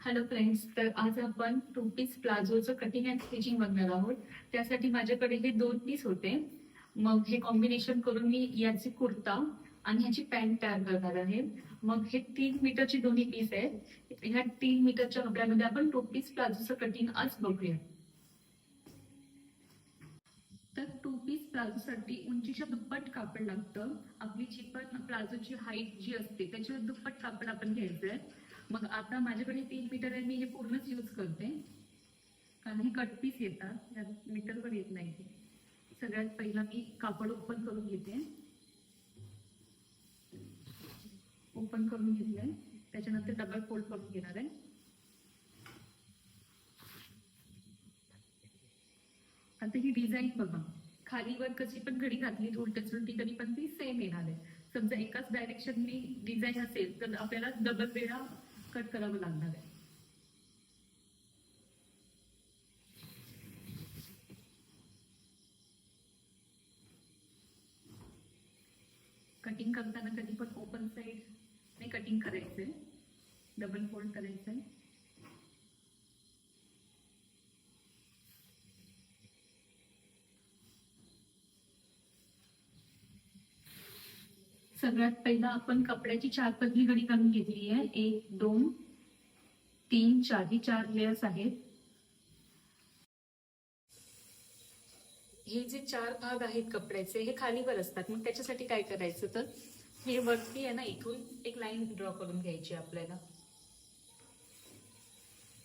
Hello friends तर आज आपण टू पीस प्लाझोचं कटिंग अँड स्टिचिंग बघणार आहोत. त्यासाठी माझ्याकडे हे दोन पीस होते. मग हे कॉम्बिनेशन करून मी याची कुर्ता आणि ह्याची पॅन्ट तयार करणार आहे. मग हे तीन मीटरचे दोन्ही पीस आहेत. ह्या तीन मीटरच्या कपड्यामध्ये आपण टू पीस प्लाझोचं कटिंग आज बघूया. तर टू पीस प्लाझोसाठी उंचीच्या दुप्पट कापड लागतं. आपली जी पण प्लाझोची हाईट जी असते त्याच्यावर दुप्पट कापड आपण घ्यायचं आहे मग आता माझ्याकडे तीन मीटर आहे मी हे पूर्णच यूज करते. कारण हे कट पीस येतात मीटर पण येत नाही सगळ्यात पहिला मी कापड ओपन करून घेते. ओपन करून घेतलंय. त्याच्यानंतर डबल फोल्ड करून घेणार आहे. आता ही डिझाईन बघा. खालीवर कशी पण घडी घातली उलट तरी पण ती सेम येणार आहे. समजा एकाच डायरेक्शन मी डिझाईन असेल तर आपल्याला डबल वेळा कट करावं लागणार आहे. कटिंग करताना कधी पण ओपन साईड ने कटिंग करायचंय. डबल फोल्ड करायचंय. सगळ्यात पहिला आपण कपड्याची चार पदरी घडी काढून घेतली आहे. एक दोन तीन चार. ही चार लेयर्स आहेत. हे जे चार भाग आहेत कपड्याचे हे खालीवर असतात. मग त्याच्यासाठी काय करायचं तर हे वरती आहे ना इथून एक लाईन ड्रॉ करून घ्यायची आपल्याला.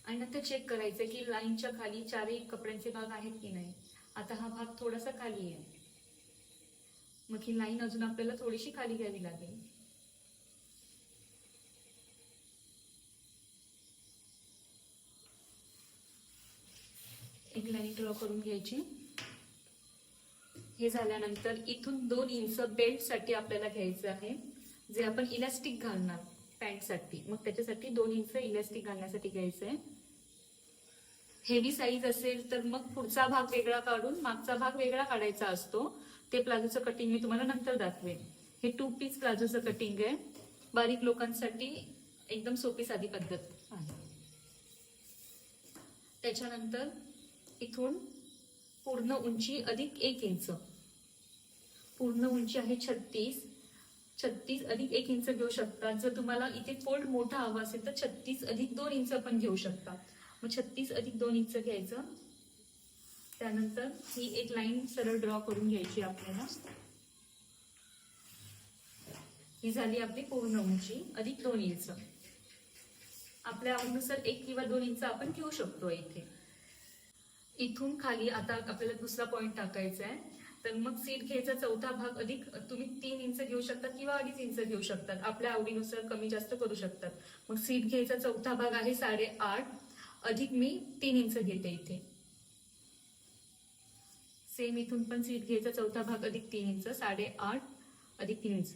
आणि नंतर चेक करायचं की लाईनच्या खाली चारही कपड्यांचे भाग आहेत की नाही. आता हा भाग थोडासा खाली आहे. मग ही लाईन अजून आपल्याला थोडीशी खाली घ्यावी लागेल. एक लाईन ड्रॉ करून घ्यायची. हे झाल्यानंतर इथून दोन इंच बेल्टसाठी आपल्याला घ्यायचं आहे. जे आपण इलास्टिक घालणार पॅन्टसाठी मग त्याच्यासाठी दोन इंच इलास्टिक घालण्यासाठी घ्यायचं आहे हेवी साईज असेल तर मग पुढचा भाग वेगळा काढून मागचा भाग वेगळा काढायचा असतो. ते प्लाझोचं कटिंग मी तुम्हाला नंतर दाखवेन. हे टू पीस प्लाझोचं कटिंग आहे. बारीक लोकांसाठी एकदम सोपी साधी पद्धत आहे. त्याच्यानंतर इथून पूर्ण उंची अधिक एक इंच. पूर्ण उंची आहे छत्तीस. छत्तीस अधिक एक इंच घेऊ शकतात जर तुम्हाला इथे फोल्ड मोठा हवा असेल तर छत्तीस अधिक दोन इंच पण घेऊ शकतात मग छत्तीस अधिक दोन इंच घ्यायचं. त्यानंतर ही एक लाईन सरळ ड्रॉ करून घ्यायची आपल्याला. ही झाली आपली पूर्ण उंची अधिक दोन इंच आपल्या आवडीनुसार एक किंवा दोन इंच आपण घेऊ शकतो इथे. इथून खाली आता आपल्याला दुसरा पॉइंट टाकायचा आहे. तर मग सीट घ्यायचा चौथा भाग अधिक तुम्ही तीन इंच घेऊ शकतात किंवा अडीच इंच घेऊ शकतात आपल्या आवडीनुसार कमी जास्त करू शकतात. मग सीट घ्यायचा चौथा भाग आहे साडेआठ. अधिक मी तीन इंच घेते इथे. सेम इथून पण सीट घ्यायचा चौथा भाग अधिक तीन इंच साडेआठ अधिक तीन इंच.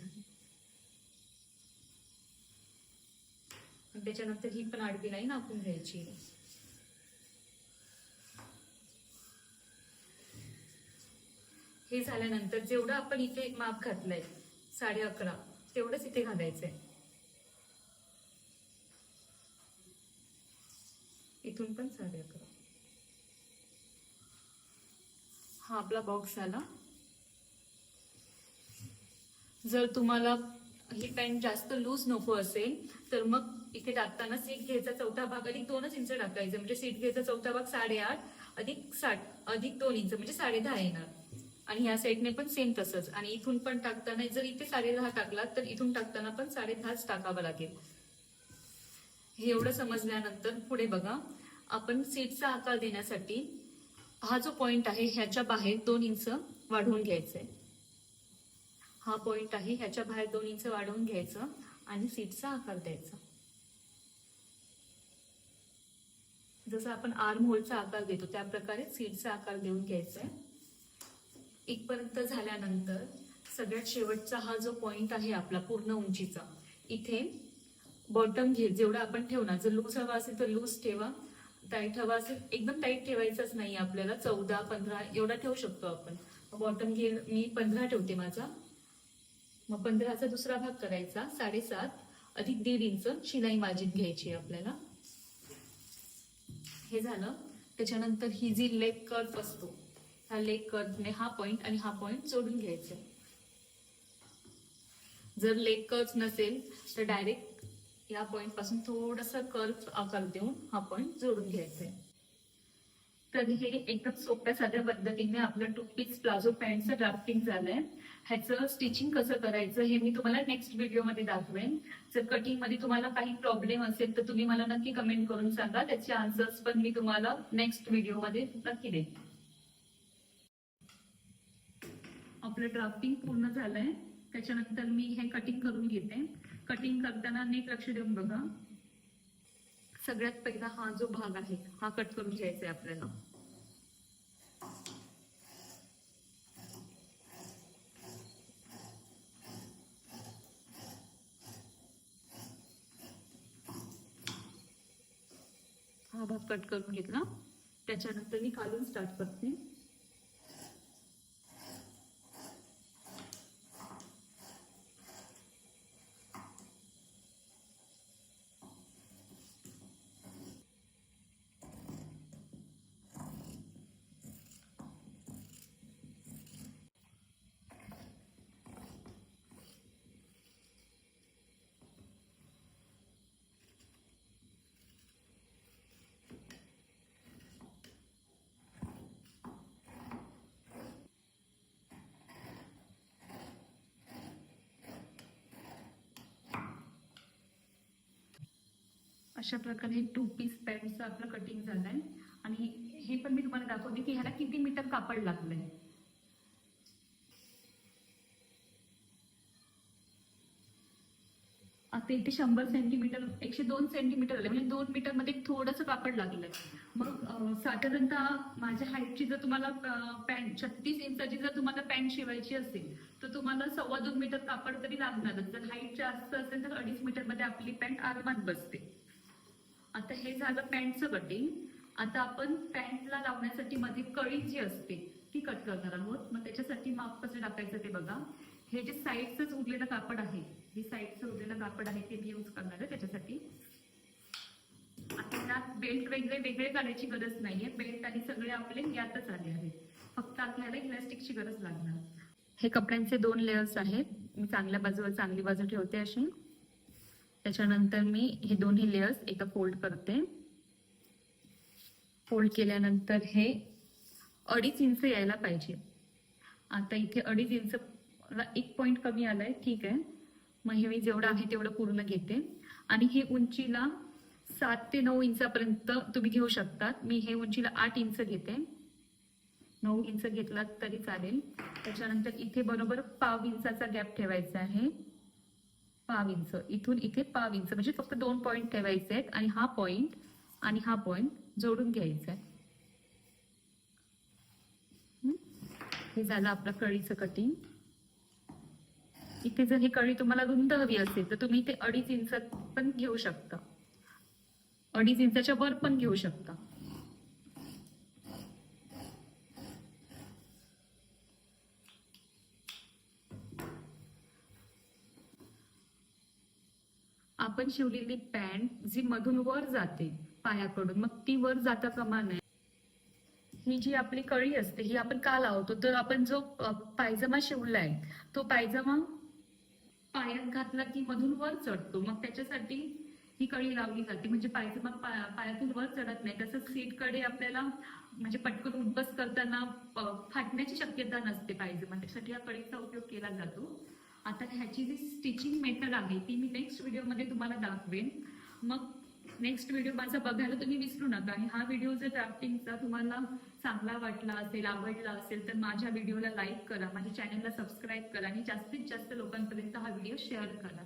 त्याच्यानंतर ही पण आडवी लाईन आपण घ्यायची. हे झाल्यानंतर जेवढं आपण इथे माप घातलंय साडे अकरा तेवढंच इथे घालायचंय इथून पण साडे अकरा हा आपला बॉक्स आला. जर तुम्हाला ही पॅन्ट जास्त लूज नको असेल तर मग इथे टाकताना सीट घ्यायचा चौथा भाग अधिक दोनच इंच टाकायचं. म्हणजे सीट घ्यायचा चौथा भाग साडेआठ अधिक साठ अधिक दोन इंच म्हणजे साडे दहा येणार. आणि ह्या साईडने पण सेम तसंच. आणि इथून पण टाकताना जर इथे साडे दहा टाकला तर इथून टाकताना पण साडे दहाच टाकावं लागेल. हे एवढं समजल्यानंतर पुढे बघा. आपण सीटचा आकार देण्यासाठी हा जो पॉइंट आहे ह्याच्या बाहेर दोन इंच वाढवून घ्यायचंय. हा पॉइंट आहे ह्याच्या बाहेर दोन इंच वाढवून घ्यायचं आणि सीटचा आकार द्यायचा. जसं आपण आर्म होलचा आकार देतो त्या प्रकारे सीटचा आकार देऊन घ्यायचा आहे इथपर्यंत झाल्यानंतर सगळ्यात शेवटचा हा जो पॉइंट आहे आपला पूर्ण उंचीचा इथे बॉटम घे जेवढा आपण ठेवणार जर लूज हवा असेल तर लूज ठेवा. टाईट हवा असेल एकदम टाईट ठेवायचंच नाही आपल्याला चौदा पंधरा एवढा ठेवू शकतो आपण. बॉटम घे मी पंधरा ठेवते माझा. मग पंधराचा दुसरा भाग करायचा साडेसात अधिक दीड इंच शिलाई माजीत घ्यायची आहे आपल्याला. हे झालं. त्याच्यानंतर ही जी लेग कर्व असतो ह्या लेग कर्वने हा पॉइंट आणि हा पॉइंट जोडून घ्यायचा. जर लेग कर्व नसेल तर डायरेक्ट या पॉइंटपासून थोडस कर्व आकार देऊन हा पॉइंट जोडून घ्यायचा आहे. तर हे एकदम सोप्या साध्या पद्धतीने आपलं टू पीस प्लाझो पॅन्टचं ड्राफ्टिंग झालंय. ह्याचं स्टिचिंग कसं करायचं हे मी तुम्हाला नेक्स्ट व्हिडिओमध्ये दाखवेन. जर कटिंगमध्ये तुम्हाला काही प्रॉब्लेम असेल तर तुम्ही मला नक्की कमेंट करून सांगा. त्याचे आन्सर्स पण मी तुम्हाला नेक्स्ट व्हिडिओमध्ये नक्की देईन. आपलं ड्राफ्टिंग पूर्ण झालंय. त्याच्यानंतर मी हे कटिंग करून घेते. कटिंग करताना नीट लक्ष देऊन बघा. सगळ्यात पहिला हा जो भाग आहे हा कट करून घ्यायचा आहे आपल्याला. हा भाग कट करून घेतला. त्याच्यानंतर मी कालून स्टार्ट करते. अशा प्रकारे टू पीस पॅन्टचं आपलं कटिंग झालंय. आणि हे पण मी तुम्हाला दाखवते की ह्याला किती मीटर कापड लागलंय. आता इथे शंभर सेंटीमीटर एकशे दोन सेंटीमीटर आले म्हणजे दोन मीटरमध्ये थोडंसं कापड लागलंय. मग साधारणतः माझ्या हाईटची जर तुम्हाला पॅन्ट छत्तीस इंचाची जर तुम्हाला पॅन्ट शिवायची असेल तर तुम्हाला सव्वा दोन मीटर कापड तरी लागणारच. जर हाईट जास्त असेल तर अडीच मीटरमध्ये आपली पॅन्ट आरामात बसते. आता हे झालं पॅन्टचं कटिंग. आता आपण पॅन्टला लावण्यासाठी मध्ये कळी जी असते ती कट करणार आहोत. मग त्याच्यासाठी माप कसं टाकायचं ते बघा. हे जे साईडचंच उरलेलं कापड आहे हे साईडचं उरलेलं कापड आहे ते मी यूज करणार आहे त्याच्यासाठी. आता त्यात बेल्ट वेगळे वेगळे काढायची गरज नाहीये. बेल्ट आणि सगळे आपले यातच आले आहेत. फक्त आपल्याला इलास्टिकची गरज लागणार. हे कपड्यांचे दोन लेअर्स आहेत. मी चांगल्या बाजूवर चांगली बाजू ठेवते अशी. त्याच्यानंतर मी हे दोन्ही लेयर्स एका फोल्ड करते. फोल्ड केल्यानंतर हे अडीच इंच यायला पाहिजे. आता इथे अडीच इंच एक पॉईंट कमी आलाय ठीक आहे. मग हे मी जेवढं आहे तेवढं पूर्ण घेते. आणि हे उंचीला सात ते नऊ इंचापर्यंत तुम्ही घेऊ शकतात. मी हे उंचीला आठ इंच घेते. नऊ इंच घेतला तरी चालेल. त्याच्यानंतर इथे बरोबर पाव इंचाचा गॅप ठेवायचा आहे. पाव इंच इथून इथे पाव इंच म्हणजे फक्त दोन पॉईंट ठेवायचे आहेत आणि हा पॉईंट आणि हा पॉईंट जोडून घ्यायचा आहे. हे झालं आपलं कळीचं कटिंग इथे जर ही कळी तुम्हाला रुंद हवी असेल तर तुम्ही इथे अडीच इंच पण घेऊ शकता. अडीच इंचाच्या वर पण घेऊ शकता. आपण शिवलेली पॅन्ट जी मधून वर जाते पायाकडून मग ती वर जाता कामा नये. ही जी आपली कळी असते ही आपण का लावतो? तर आपण जो पायजमा शिवलाय तो पायजमा पायात घातला की मधून वर चढतो. मग त्याच्यासाठी ही कळी लावली जाते. म्हणजे पायजमा पाया- पायातून वर चढत नाही. तसंच सीटकडे आपल्याला म्हणजे पटकन उद्बस करताना फाटण्याची शक्यता नसते पायजमा. त्यासाठी या कळीचा उपयोग केला जातो. आता ह्याची जी स्टिचिंग मेथड आहे ती मी नेक्स्ट व्हिडिओमध्ये तुम्हाला दाखवेन. मग नेक्स्ट व्हिडिओ माझा बघायला तुम्ही विसरू नका. आणि हा व्हिडिओ जर ड्राफ्टिंगचा तुम्हाला चांगला वाटला असेल आवडला असेल तर माझ्या व्हिडिओला लाईक करा. माझ्या चॅनलला सबस्क्राईब करा आणि जास्तीत जास्त लोकांपर्यंत हा व्हिडिओ शेअर करा.